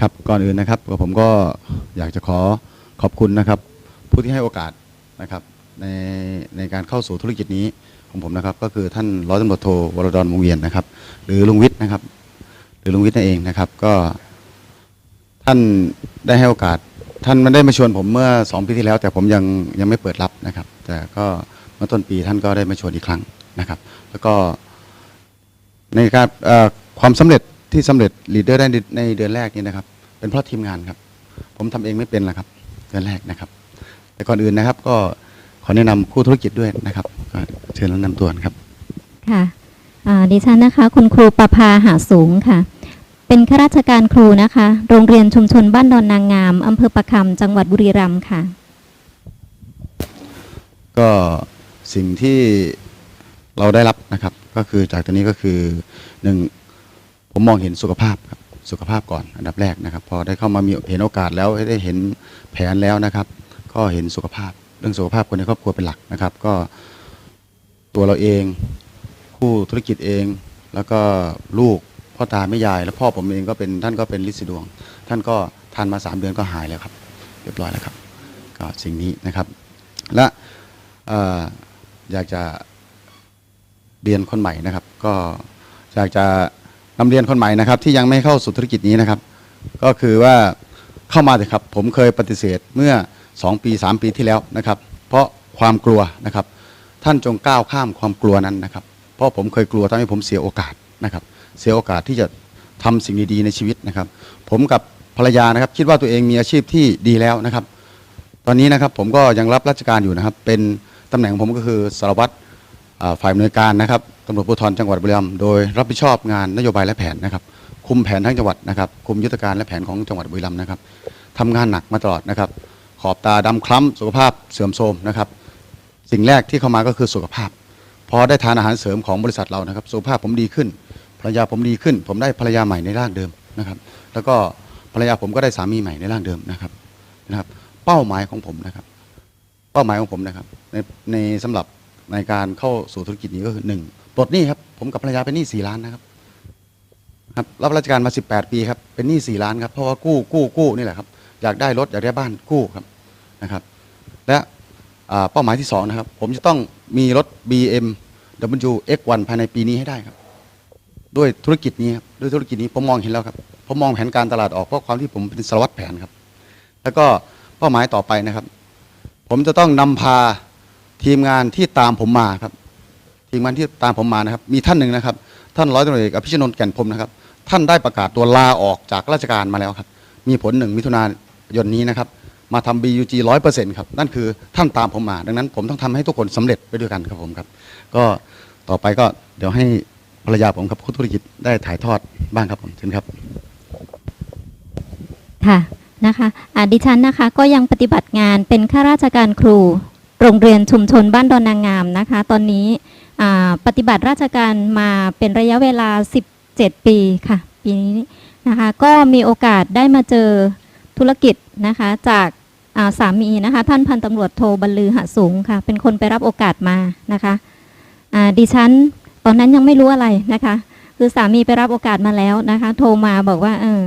ครับก่อนอื่นนะครับผมก็อยากจะขอขอบคุณนะครับ ผู้ที่ให้โอกาสนะครับในในการเข้าสู่ธุรกิจนี้ของผมนะครับ ก็คือท่านร้อยตำรวจโทวรดรวงเวียนนะครับ หรือลุงวิทย์นะครับ หรือลุงวิทย์นั่นเองนะครับ ก็ท่านได้ให้โอกาส ท่านไม่ได้มาชวนผมเมื่อสองปีที่แล้ว แต่ผมยังยังไม่เปิดรับนะครับ แต่ก็เมื่อต้นปีท่านก็ได้มาชวนอีกครั้งนะครับ แล้วก็ในการความสำเร็จ ที่สำเร็จลีดเดอร์ได้ในในเดือนแรกนี้นะครับ เป็นเพราะทีมงานครับ ผมทำเองไม่เป็นละครับ เดือนแรกนะครับ แต่ก่อนอื่นนะครับ ก็ขอแนะนำคู่ธุรกิจด้วยนะครับก็เชิญแนะนำตัวนะครับ ค่ะอ่าดิฉันนะคะ คุณครูประภาหาสูงค่ะ เป็นข้าราชการครูนะคะ โรงเรียนชุมชนบ้านดอนนางงามอำเภอประคำจังหวัดบุรีรัมย์ค่ะ ก็สิ่งที่เราได้รับนะครับ ก็คือจากตรงนี้ก็คือหนึ่ง ผมมองเห็นสุขภาพครับสุขภาพก่อนอันดับแรกนะครับ พอได้เข้ามามีเห็นโอกาสแล้วได้เห็นแผนแล้วนะครับ ก็เห็นสุขภาพเรื่องสุขภาพคนในครอบครัวเป็นหลักนะครับ ก็ตัวเราเองคู่ธุรกิจเอง แล้วก็ลูกพ่อตาแม่ยาย แล้วพ่อผมเองก็เป็นท่านก็เป็นลิสีดวง ท่านก็ทานมาสามเดือนก็หายแล้วครับเรียบร้อยแล้วครับ ก็สิ่งนี้นะครับ และออยากจะเรียนคนใหม่นะครับ ก็อยากจะ นำเรียนคนใหม่นะครับ ที่ยังไม่เข้าสู่ธุรกิจนี้นะครับ ก็คือว่าเข้ามาเถอะครับ ผมเคยปฏิเสธเมื่อ 2 ปี 3 ปีที่แล้วนะครับ เพราะความกลัวนะครับ ท่านจงก้าวข้ามความกลัวนั้นนะครับ เพราะผมเคยกลัวทำให้ผมเสียโอกาสนะครับ เสียโอกาสที่จะทำสิ่งดีๆในชีวิตนะครับ ผมกับภรรยานะครับ คิดว่าตัวเองมีอาชีพที่ดีแล้วนะครับ ตอนนี้นะครับผมก็ยังรับราชการอยู่นะครับ เป็นตำแหน่งของผมก็คือสารวัตร ฝ่ายอำนวยการนะครับตำรวจภูธรจังหวัดบุรีรัมย์โดยรับผิดชอบงานนโยบายและแผนนะครับ คุมแผนทั้งจังหวัดนะครับ คุมยุทธการและแผนของจังหวัดบุรีรัมย์นะครับทำงานหนักมาตลอดนะครับ ขอบตาดำคล้ำสุขภาพเสื่อมโทรมนะครับ สิ่งแรกที่เข้ามาก็คือสุขภาพ พอได้ทานอาหารเสริมของบริษัทเรานะครับ สุขภาพผมดีขึ้น ภรรยาผมดีขึ้น ผมได้ภรรยาใหม่ในร่างเดิมนะครับ แล้วก็ภรรยาผมก็ได้สามีใหม่ในร่างเดิมนะครับนะครับ เป้าหมายของผมนะครับ เป้าหมายของผมนะครับในในสำหรับ ในการเข้าสู่ธุรกิจนี้ก็คือหนึ่งปลดหนี้ครับผมกับภรรยาเป็นหนี้สี่ล้านนะครับครับรับราชการมา 18 ปีครับเป็นหนี้4ล้านครับเพราะว่ากู้กู้กู้นี่แหละครับอยากได้รถอยากได้บ้านกู้ครับนะครับ และเป้าหมายที่2นะครับผมจะต้องมีรถ BM W X1 ภายในปีนี้ให้ได้ครับ ด้วยธุรกิจนี้ครับด้วยธุรกิจนี้ผมมองเห็นแล้วครับผมมองแผนการตลาดออกเพราะความที่ผมเป็นสารวัตรแผนครับ แล้วก็เป้าหมายต่อไปนะครับ ผมจะต้องนำพา ทีมงานที่ตามผมมาครับ ทีมงานที่ตามผมมานะครับ มีท่านหนึ่งนะครับ ท่านร้อยตำรวจเอกอภิชนนท์แก่นพรมนะครับ ท่านได้ประกาศตัวลาออกจากราชการมาแล้วครับ มีผลหนึ่งมิถุนายนนี้นะครับ มาทำ BUG ร้อยเปอร์เซ็นต์ครับ นั่นคือท่านตามผมมา ดังนั้นผมต้องทำให้ทุกคนสำเร็จไปด้วยกันครับผมครับ ก็ต่อไปก็เดี๋ยวให้ภรรยาผมครับคู่ธุรกิจได้ถ่ายทอดบ้างครับผมเชิญครับ ค่ะนะคะอดิฉันนะคะก็ยังปฏิบัติงานเป็นข้าราชการครู โรงเรียนชุมชนบ้านดอนนางงามนะคะ ตอนนี้ปฏิบัติราชการมาเป็นระยะเวลา 17 ปีค่ะ ปีนี้นะคะ ก็มีโอกาสได้มาเจอธุรกิจนะคะ จากาสามีนะคะ ท่านพันตำรวจโทบรรลือหะสูงค่ะ เป็นคนไปรับโอกาสมานะคะดิฉันตอนนั้นยังไม่รู้อะไรนะคะ คือสามีไปรับโอกาสมาแล้วนะคะ โทรมาบอกว่าเออ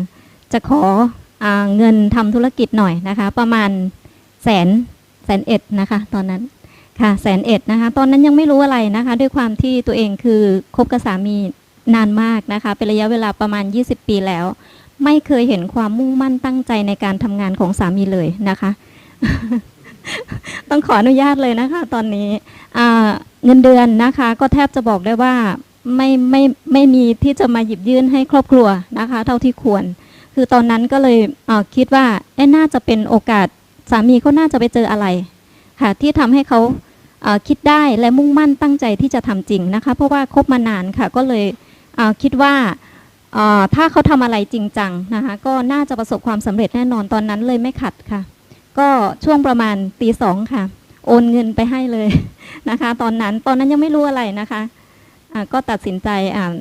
จะขออเงินทำธุรกิจหน่อยนะคะ ประมาณแสน แสนเอ็ดนะคะ ตอนนั้นค่ะแสนเอ็ดนะคะ ตอนนั้นยังไม่รู้อะไรนะคะ ด้วยความที่ตัวเองคือคบกับสามีนานมากนะคะ เป็นระยะเวลาประมาณ 20 ปีแล้ว ไม่เคยเห็นความมุ่งมั่นตั้งใจในการทำงานของสามีเลยนะคะ ต้องขออนุญาตเลยนะคะ ตอนนี้เงินเดือนนะคะ ก็แทบจะบอกได้ว่าไม่ไม่ไม่มีที่จะมาหยิบยื่นให้ครอบครัวนะคะ เท่าที่ควร คือตอนนั้นก็เลยเคิดว่าน่าจะเป็นโอกาส สามีเขาน่าจะไปเจออะไรค่ะที่ทำให้เขาคิดได้และมุ่งมั่นตั้งใจที่จะทำจริงนะคะ เพราะว่าคบมานานค่ะก็เลยเคิดว่าถ้าเขาทำอะไรจริงจังนะคะก็น่าจะประสบความสำเร็จแน่นอนตอนนั้นเลยไม่ขัดค่ะ ก็ช่วงประมาณตีสองค่ะ โอนเงินไปให้เลยนะคะ ตอนนั้นตอนนั้นยังไม่รู้อะไรนะคะก็ตัดสินใจ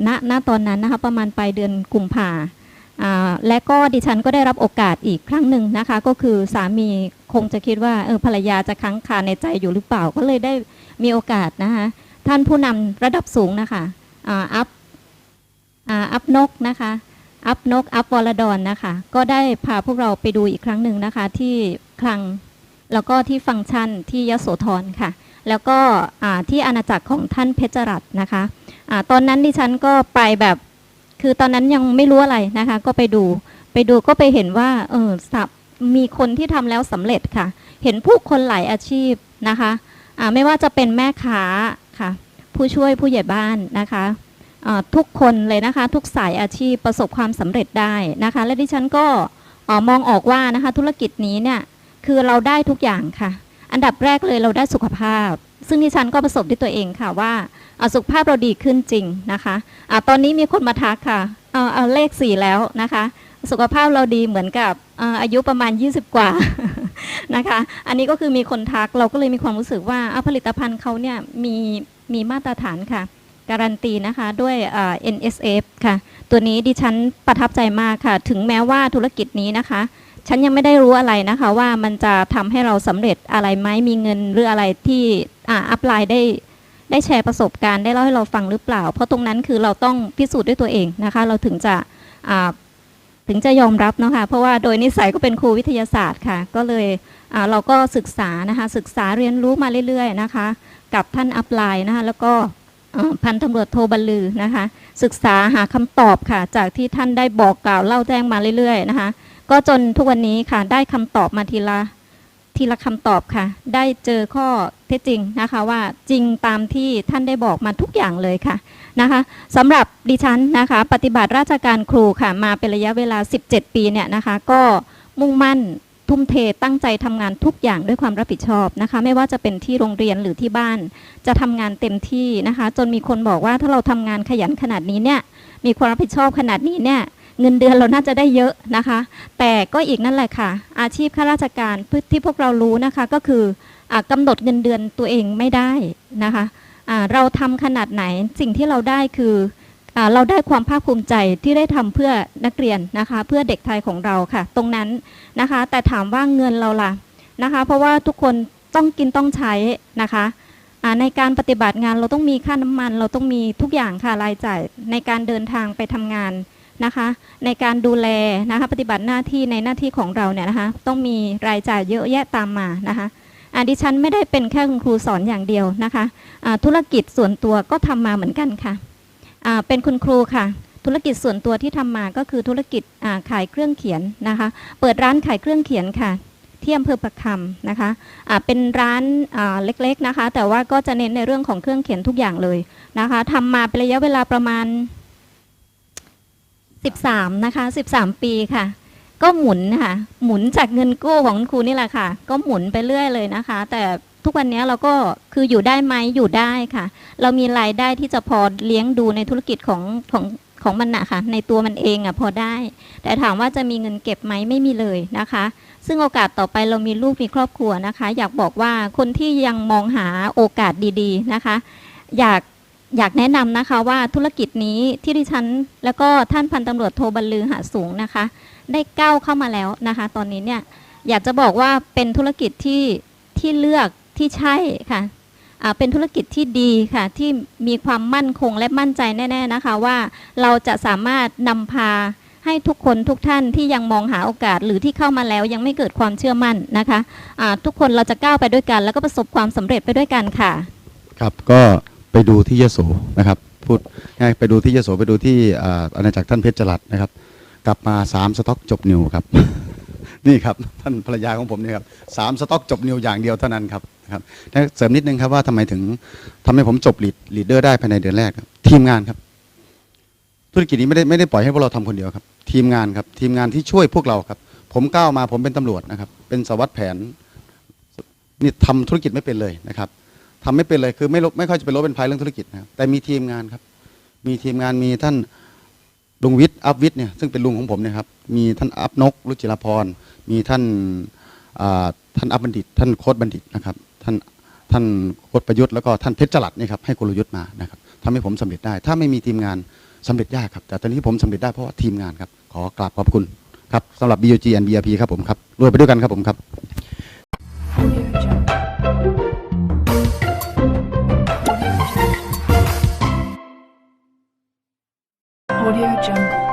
ณณตอนนั้นนะคะประมาณปลายเดือนกุมภาอ่า และก็ดิฉันก็ได้รับโอกาสอีกครั้งหนึ่งนะคะ ก็คือสามีคงจะคิดว่าเออภรรยาจะค้างคาในใจอยู่หรือเปล่าก็เลยได้มีโอกาสนะคะท่านผู้นำระดับสูงนะคะอัพอัพนกนะคะ อัพนก อัพวรดอนนะคะ ก็ได้พาพวกเราไปดูอีกครั้งหนึ่งนะคะ ที่คลังแล้วก็ที่ฟังก์ชันที่ยโสธรค่ะ แล้วก็ที่อาณาจักรของท่านเพชรรัตน์นะคะอาตอนนั้นดิฉันก็ไปแบบ คือตอนนั้นยังไม่รู้อะไรนะคะ ก็ไปดู ไปดูก็ไปเห็นว่า เออสับมีคนที่ทำแล้วสำเร็จค่ะ เห็นผู้คนหลายอาชีพนะคะอ่าไม่ว่าจะเป็นแม่ค้าค่ะ ผู้ช่วยผู้ใหญ่บ้านนะคะอ่าทุกคนเลยนะคะ ทุกสายอาชีพประสบความสำเร็จได้นะคะ และดิฉันก็อ่อมองออกว่านะคะ ธุรกิจนี้เนี่ยคือเราได้ทุกอย่างค่ะ อันดับแรกเลยเราได้สุขภาพ ซึ่งดิฉันก็ประสบด้วยตัวเองค่ะว่าสุขภาพเราดีขึ้นจริงนะคะอะตอนนี้มีคนมาทักค่ะเอาเอาเลขสี่แล้วนะคะ สุขภาพเราดีเหมือนกับอาอายุประมาณ 20 กว่านะคะ อันนี้ก็คือมีคนทักเราก็เลยมีความรู้สึกว่าผลิตภัณฑ์เขาเนี่ยมีมีมาตรฐานค่ะการันตีนะคะด้วย NSF ค่ะ ตัวนี้ดิฉันประทับใจมากค่ะ ถึงแม้ว่าธุรกิจนี้นะคะ ฉันยังไม่ได้รู้อะไรนะคะ ว่ามันจะทำให้เราสำเร็จอะไรไหมมีเงินหรืออะไรที่อ่าอัพไลน์ได้ได้แชร์ประสบการณ์ได้เล่าให้เราฟังหรือเปล่า เพราะตรงนั้นคือเราต้องพิสูจน์ด้วยตัวเองนะคะ เราถึงจะอ่าถึงจะยอมรับเนาะค่ะเพราะว่าโดยนิสัยก็เป็นครูวิทยาศาสตร์ค่ะ ก็เลยอ่าเราก็ศึกษานะคะศึกษาเรียนรู้มาเรื่อยๆนะคะ กับท่านอัพไลน์นะคะแล้วก็พันตำรวจโทบรรลือนะคะ ศึกษาหาคำตอบค่ะ จากที่ท่านได้บอกกล่าวเล่าแจ้งมาเรื่อยๆนะคะ ก็จนทุกวันนี้ค่ะได้คำตอบมาทีละทีละคำตอบค่ะ ได้เจอข้อเท็จจริงนะคะว่าจริงตามที่ท่านได้บอกมาทุกอย่างเลยค่ะนะคะสำหรับดิฉันนะคะ ปฏิบัติราชการครูค่ะ มาเป็นระยะเวลา 17 ปีเนี่ยนะคะ ก็มุ่งมั่นทุ่มเทตั้งใจทำงานทุกอย่างด้วยความรับผิดชอบนะคะ ไม่ว่าจะเป็นที่โรงเรียนหรือที่บ้าน จะทำงานเต็มที่นะคะ จนมีคนบอกว่าถ้าเราทำงานขยันขนาดนี้เนี่ยมีความรับผิดชอบขนาดนี้เนี่ย เงินเดือนเราน่าจะได้เยอะนะคะ แต่ก็อีกนั่นแหละค่ะ อาชีพข้าราชการที่พวกเรารู้นะคะก็คืออกำหนดเงินเดือนตัวเองไม่ได้นะคะเราทำขนาดไหนสิ่งที่เราได้คืออเราได้ความภาคภูมิใจที่ได้ทำเพื่อนักเรียนนะคะ เพื่อเด็กไทยของเราค่ะ ตรงนั้นนะคะ แต่ถามว่าเงินเราล่ะนะคะ เพราะว่าทุกคนต้องกินต้องใช้นะคะในการปฏิบัติงานเราต้องมีค่าน้ำมัน เราต้องมีทุกอย่างค่ะรายจ่ายในการเดินทางไปทำงาน นะคะในการดูแลนะคะปฏิบัติหน้าที่ในหน้าที่ของเราเนี่ยนะคะต้องมีรายจ่ายเยอะแยะตามมานะคะอ่าดิฉันไม่ได้เป็นแค่คุณครูสอนอย่างเดียวนะคะอ่าธุรกิจส่วนตัวก็ทำมาเหมือนกันค่ะอ่าเป็นคุณครูค่ะ ธุรกิจส่วนตัวที่ทำมาก็คือธุรกิจขายเครื่องเขียนนะคะ เปิดร้านขายเครื่องเขียนค่ะที่อำเภอประคำนะคะอ่าเป็นร้านเล็กๆนะคะ แต่ว่าก็จะเน้นในเรื่องของเครื่องเขียนทุกอย่างเลยนะคะทำมาเป็นระยะเวลาประมาณ 13 นะคะ 13 ปีค่ะ ก็หมุนค่ะ หมุนจากเงินกู้ของคุณครูนี่แหละค่ะ ก็หมุนไปเรื่อยเลยนะคะ แต่ทุกวันนี้เราก็คืออยู่ได้ไหมอยู่ได้ค่ะ เรามีรายได้ที่จะพอเลี้ยงดูในธุรกิจของของของมันนะค่ะ ในตัวมันเองอะพอได้ แต่ถามว่าจะมีเงินเก็บไหมไม่มีเลยนะคะ ซึ่งโอกาสต่อไปเรามีลูกมีครอบครัวนะคะ อยากบอกว่าคนที่ยังมองหาโอกาสดีๆนะคะ อยาก อยากแนะนำนะคะว่าธุรกิจนี้ที่ดิฉัน แล้วก็ท่านพันตำรวจโทบรรลือหาสูงนะคะ ได้ก้าวเข้ามาแล้วนะคะ ตอนนี้เนี่ยอยากจะบอกว่าเป็นธุรกิจที่ที่เลือกที่ใช่ค่ะเป็นธุรกิจที่ดีค่ะ ที่มีความมั่นคงและมั่นใจแน่ ๆ นะคะว่าเราจะสามารถนำพาให้ทุกคนทุกท่านที่ยังมองหาโอกาสหรือที่เข้ามาแล้วยังไม่เกิดความเชื่อมั่นนะคะอ่าทุกคนเราจะก้าวไปด้วยกัน แล้วก็ประสบความสำเร็จไปด้วยกันค่ะ ครับก็ ไปดูที่ยโสนะครับ พูดง่ายไปดูที่ยโสไปดูที่อาณาจักรท่านเพชรจรัสนะครับ กลับมาสามสต็อกจบนิวครับ นี่ครับท่านภรรยาของผมเนี่ยครับสามสต็อกจบนิวอย่างเดียวเท่านั้นครับครับเสริมนิดนึงครับว่าทำไมถึงทำให้ผมจบลีดลีดเดอร์ได้ภายในเดือนแรกครับทีมงานครับ ธุรกิจนี้ไม่ได้ไม่ได้ปล่อยให้พวกเราทำคนเดียวครับ ทีมงานครับทีมงานที่ช่วยพวกเราครับ ผมก้าวมาผมเป็นตำรวจนะครับ เป็นสวัสดแผนนี่ทำธุรกิจไม่เป็นเลยนะครับ ทำไม่เป็นเลยคือไม่ลบไม่ค่อยจะเป็นลบเป็นพายเรื่องธุรกิจนะครับแต่มีทีมงานครับ มีทีมงานมีท่านลุงวิทย์อัพวิทย์เนี่ยซึ่งเป็นลุงของผมเนี่ยครับมีท่านอัพนกรุจิรพรมีท่านท่านอัพบัณฑิต ท่านโคดบัณฑิตนะครับท่านท่านโคดประยุทธ์แล้วก็ท่านเพชรจรัสนี่ครับให้กลยุทธ์มานะครับทำให้ผมสำเร็จได้ ถ้าไม่มีทีมงานสำเร็จยากครับแต่ตอนนี้ผมสำเร็จได้เพราะว่าทีมงานครับขอกราบขอบคุณครับสำหรับ BOG and BRP ครับผมครับรวยไปด้วยกันครับผมครับ Audio Jungle.